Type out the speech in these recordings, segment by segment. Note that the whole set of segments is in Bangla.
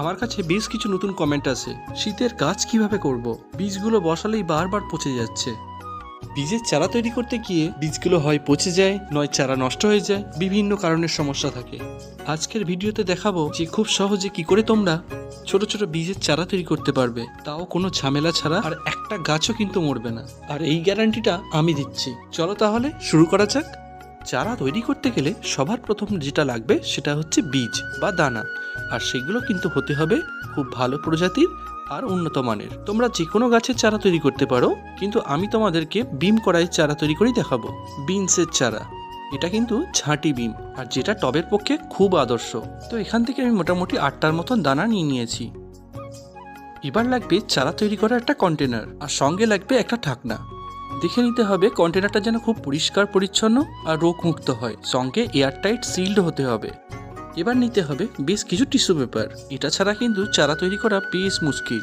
আমার কাছে বেশ কিছু নতুন কমেন্ট আছে। শীতের গাছ কীভাবে করব? বীজগুলো বসালেই বারবার পচে যাচ্ছে। বীজের চারা তৈরি করতে গিয়ে বীজগুলো হয় পচে যায়, নয় চারা নষ্ট হয়ে যায়, বিভিন্ন কারণের সমস্যা থাকে। আজকের ভিডিওতে দেখাবো যে খুব সহজে কি করে তোমরা ছোট ছোট বীজের চারা তৈরি করতে পারবে। তাও কোনো ঝামেলা ছাড়া আর একটা গাছও কিন্তু মরবে না। আর এই গ্যারান্টিটা আমি দিচ্ছি। চলো তাহলে শুরু করা যাক। চারা তৈরি করতে গেলে সবার প্রথম যেটা লাগবে সেটা হচ্ছে বীজ বা দানা। আর সেগুলো কিন্তু হতে হবে খুব ভালো প্রজাতির আর উন্নত মানের। তোমরা যে কোনো গাছের চারা তৈরি করতে পারো, কিন্তু আমি তোমাদেরকে বিম কড়াই চারা তৈরি করেই দেখাবো। বিনসের চারা। এটা কিন্তু ঝাঁটি বিম, আর যেটা টবের পক্ষে খুব আদর্শ। তো এখান থেকে আমি মোটামুটি আটটার মতন দানা নিয়ে নিয়েছি। এবার লাগবে চারা তৈরি করার একটা কন্টেনার, আর সঙ্গে লাগবে একটা ঢাকনা। দেখে নিতে হবে কন্টেনারটা যেন খুব পরিষ্কার পরিচ্ছন্ন আর রোগমুক্ত হয়। সঙ্গে এয়ারটাইট সিল্ড হতে হবে। এবার নিতে হবে বেশ কিছু টিস্যু পেপার। এটা ছাড়া কিন্তু চারা তৈরি করা বেশ মুশকিল।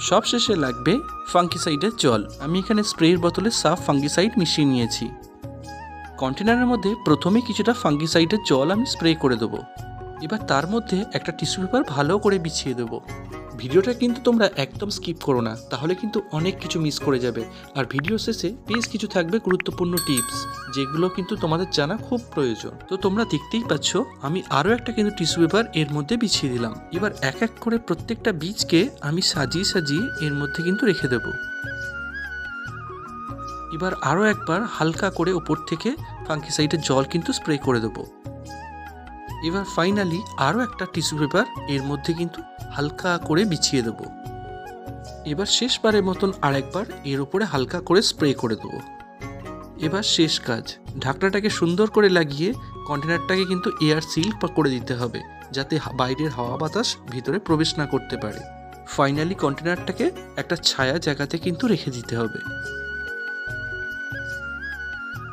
সব শেষে লাগবে ফাঙ্গিসাইডের জল। আমি এখানে স্প্রের বোতলে সাফ ফাঙ্গিসাইড মিশিয়ে নিয়েছি। কন্টেনারের মধ্যে প্রথমে কিছুটা ফাঙ্গিসাইডের জল আমি স্প্রে করে দেবো। এবার তার মধ্যে একটা টিস্যু পেপার ভালো করে বিছিয়ে দেবো। ভিডিওটা কিন্তু তোমরা একদম স্কিপ করো না, তাহলে কিন্তু অনেক কিছু মিস করে যাবে। আর ভিডিও শেষে বেশ কিছু থাকবে গুরুত্বপূর্ণ টিপস যেগুলো কিন্তু তোমাদের জানা খুব প্রয়োজন। তো তোমরা দেখতেই পাচ্ছ, আমি আরও একটা কিন্তু টিস্যু পেপার এর মধ্যে বিছিয়ে দিলাম। এবার এক এক করে প্রত্যেকটা বীজকে আমি সাজিয়ে সাজিয়ে এর মধ্যে কিন্তু রেখে দেবো। এবার আরও একবার হালকা করে ওপর থেকে ফাঙ্কিসাইডের জল কিন্তু স্প্রে করে দেবো। এবার ফাইনালি আরও একটা টিস্যু পেপার এর মধ্যে কিন্তু হালকা করে বিছিয়ে দেবো। এবার শেষবারের মতন আরেকবার এর উপরে হালকা করে স্প্রে করে দেবো। এবার শেষ কাজ, ঢাকনাটাকে সুন্দর করে লাগিয়ে কন্টেনারটাকে কিন্তু এয়ার সিল করে দিতে হবে, যাতে বাইরের হাওয়া বাতাস ভিতরে প্রবেশ না করতে পারে। ফাইনালি কন্টেনারটাকে একটা ছায়া জায়গাতে কিন্তু রেখে দিতে হবে।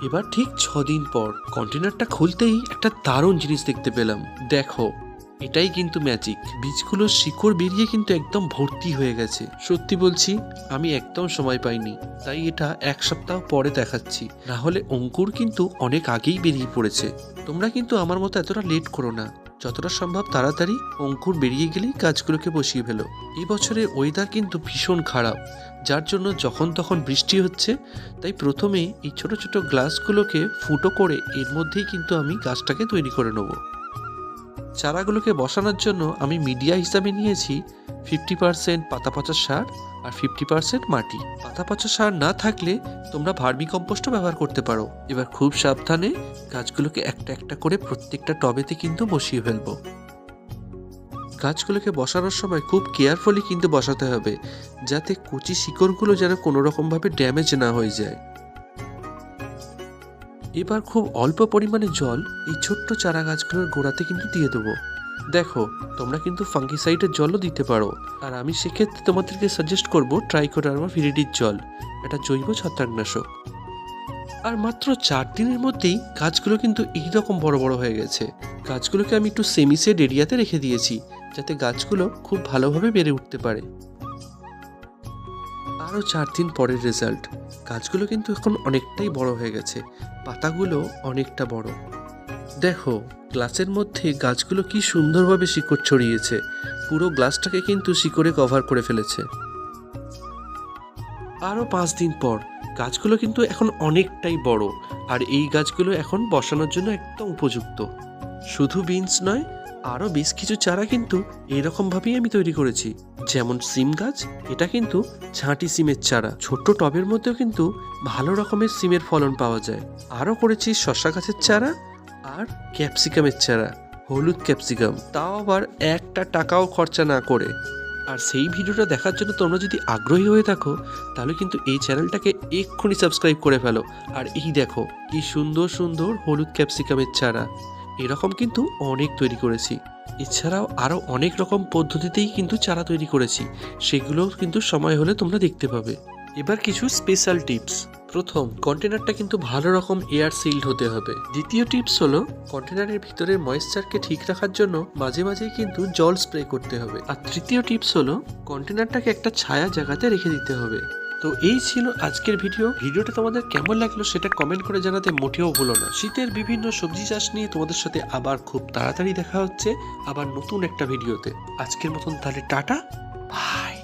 এবার ঠিক দিন পর কন্টেনারটা খুলতেই একটা দারুণ জিনিস দেখতে পেলাম। দেখো, এটাই কিন্তু ম্যাজিক বীজগুলোর শিকড় বেরিয়ে কিন্তু একদম ভর্তি হয়ে গেছে। সত্যি বলছি, আমি একদম সময় পাইনি। তাই এটা এক সপ্তাহ পরে দেখাচ্ছি। না হলে অঙ্কুর কিন্তু অনেক আগেই বেরিয়ে পড়েছে। তোমরা কিন্তু আমার মতো এতটা লেট করো না। যতটা সম্ভব তাড়াতাড়ি অঙ্কুর বেরিয়ে গেলেই গাছগুলোকে বসিয়ে ফেলো। এই বছরের ওয়েদার কিন্তু ভীষণ খারাপ, যার জন্য যখন তখন বৃষ্টি হচ্ছে, তাই প্রথমে এই ছোট ছোট গ্লাসগুলোকে ফুটো করে এর মধ্যেই কিন্তু আমি গাছটাকে তৈরি করে নেব। চারাগুলোকে বসানোর জন্য আমি মিডিয়া হিসাবে নিয়েছি ফিফটি পার্সেন্ট পাতা পচা সার আর ফিফটি পার্সেন্ট মাটি। পাতা পচা সার না থাকলে তোমরা ভার্মি কম্পোস্টও ব্যবহার করতে পারো। এবার খুব সাবধানে গাছগুলোকে একটা একটা করে প্রত্যেকটা টবেতে কিন্তু বসিয়ে ফেলব। গাছগুলোকে বসানোর সময় খুব কেয়ারফুলি কিন্তু বসাতে হবে, যাতে কুচি শিকড়গুলো যেন কোনো রকমভাবে ড্যামেজ না হয়ে যায়। এবার খুব অল্প পরিমাণে জল এই ছোট্ট চারা গাছগুলোর গোড়াতে কিন্তু দিয়ে দেবো। দেখো, তোমরা কিন্তু ফাঙ্গিসাইডের জলও দিতে পারো। আর আমি সেক্ষেত্রে তোমাদেরকে সাজেস্ট করব ট্রাইকোডার্মা ভিরিডির জল। এটা জৈব ছত্রাকনাশক। আর মাত্র চার দিনের মধ্যেই গাছগুলো কিন্তু এই রকম বড় বড় হয়ে গেছে। গাছগুলোকে আমি একটু সেমিসেড এরিয়াতে রেখে দিয়েছি, যাতে গাছগুলো খুব ভালোভাবে বেড়ে উঠতে পারে। আরও চার দিন পরের রেজাল্ট গাছগুলো কিন্তু এখন অনেকটাই বড় হয়ে গেছে। পাতাগুলো অনেকটা বড়। দেখো গ্লাসের মধ্যে গাছগুলো কি সুন্দরভাবে শিকড় ছড়িয়েছে। পুরো গ্লাসটাকে কিন্তু শিকড়ে কভার করে ফেলেছে। আরও পাঁচ দিন পর, গাছগুলো কিন্তু এখন অনেকটাই বড়, আর এই গাছগুলো এখন বসানোর জন্য একদম উপযুক্ত। শুধু বিনস নয়, আরও বেশ কিছু চারা কিন্তু এরকমভাবেই আমি তৈরি করেছি। যেমন সিম গাছ, এটা কিন্তু ঝাঁটি সিমের চারা। ছোট্ট টবের মধ্যেও কিন্তু ভালো রকমের সিমের ফলন পাওয়া যায়। আরও করেছি শশা গাছের চারা আর ক্যাপসিকামের চারা হলুদ ক্যাপসিকাম। তাও আবার একটা টাকাও খরচা না করে। আর সেই ভিডিওটা দেখার জন্য তোমরা যদি আগ্রহী হয়ে থাকো, তাহলে কিন্তু এই চ্যানেলটাকে এক্ষুনি সাবস্ক্রাইব করে ফেলো। আর এই দেখো, কি সুন্দর সুন্দর হলুদ ক্যাপসিকামের চারা। এরকম কিন্তু অনেক তৈরি করেছি। এছাড়াও আরও অনেক রকম পদ্ধতিতেই কিন্তু চারা তৈরি করেছি। সেগুলোও কিন্তু সময় হলে তোমরা দেখতে পাবে। এবার কিছু স্পেশাল টিপস প্রথম কন্টেনারটা কিন্তু ভালো রকম এয়ার সিল্ড হতে হবে। দ্বিতীয় টিপস হলো কন্টেনারের ভিতরের ময়েশ্চারকে ঠিক রাখার জন্য মাঝে মাঝেই কিন্তু জল স্প্রে করতে হবে। আর তৃতীয় টিপস হলো কন্টেনারটাকে একটা ছায়া জায়গাতে রেখে দিতে হবে। তো এই ছিল আজকের ভিডিও ভিডিওটা তোমাদের কেমন লাগল সেটা কমেন্ট করে জানাতে মোটেও ভুলো না। শীতের বিভিন্ন সবজি চাষ নিয়ে তোমাদের সাথে আবার খুব তাড়াতাড়ি দেখা হচ্ছে আবার নতুন একটা ভিডিওতে আজকের মতন তাহলে টাটা বাই